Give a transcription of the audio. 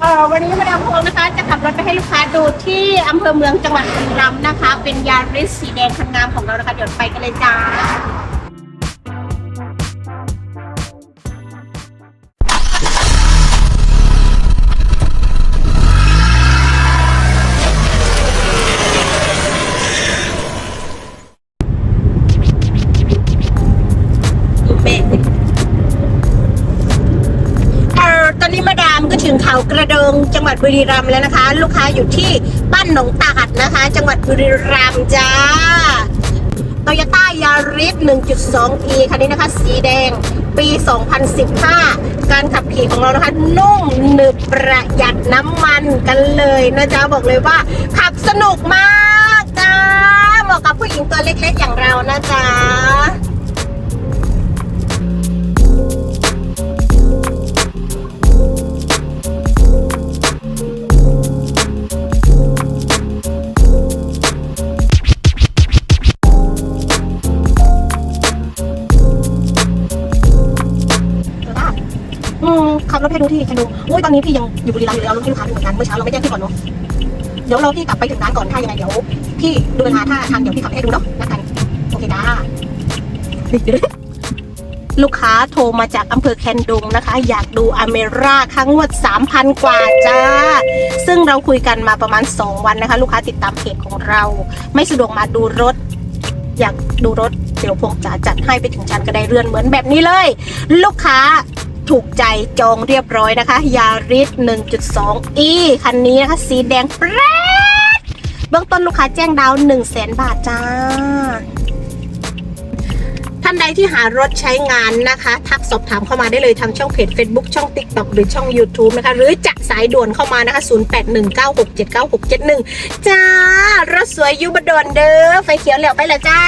เอ่อวันนี้มาดามพวงนะคะจะขับรถไปให้ลูกค้าดูที่อำเภอเมืองจังหวัดบุรีรัมย์นะคะ เป็นยาริสสีแดงคันงามของเรานะคะเดี๋ยวไปกันเลยจ้า ก็ถึงเขากระเดงจังหวัดบุรีรัมย์แล้วนะคะ ลูกค้าอยู่ที่บ้านหนองตาดนะคะ จังหวัดบุรีรัมย์จ้าโตโยต้ายาริส 1.2P คันนี้นะคะ สีแดงปี 2015 การขับขี่ของเรานะคะ นุ่มหนึบประหยัดน้ำมันกันเลยนะจ๊ะ บอกเลยว่า ขับสนุกมากจ้าเหมาะกับผู้หญิงตัวเล็กๆอย่างเรานะจ๊ะ ขับรถให้ดูที่ให้ดูโอ้ยตอนนี้พี่ยังอยู่บุรีรัมย์อยู่เลยเอารถให้ลูกค้าดูเหมือนกันเมื่อเช้าเราไม่แจ้งพี่ก่อนเนาะเดี๋ยวเราพี่กลับไปถึงร้านก่อนถ้ายังไงเดี๋ยวพี่ดูเวลาถ้าทันเดี๋ยวพี่ขับให้ดูเนาะนัดกันโอเคจ้าลูกค้าโทรมาจากอำเภอแคนดงนะคะ อยากดูอเมร่าครั้งวด 3,000 กว่าจ้า ซึ่งเราคุยกันมาประมาณ 2 วันนะคะ ลูกค้าติดตามเพจของเรา ไม่สะดวกมาดูรถ อยากดูรถ เดี๋ยวพวกจ๋าจัดให้ไปถึงชั้นกระได้เรือนเหมือนแบบนี้เลย ลูกค้า ถูกใจจองเรียบร้อยนะคะ ยาริส 1.2e คันนี้นะคะ สีแดงแปรดเบื้องต้นลูกค้าแจ้งดาว 1 0 0 0 0 0 บาทจ้า ท่านใดที่หารถใช้งานนะคะ ทักสอบถามเข้ามาได้เลยทางช่องเพจ Facebook ช่อง TikTok หรือช่อง YouTube นะคะ หรือจะสายด่วนเข้ามานะคะ 0819679671 จ้ารถสวยยูบดอนเด้อไฟเขียวเหลียวไปเลยจ้า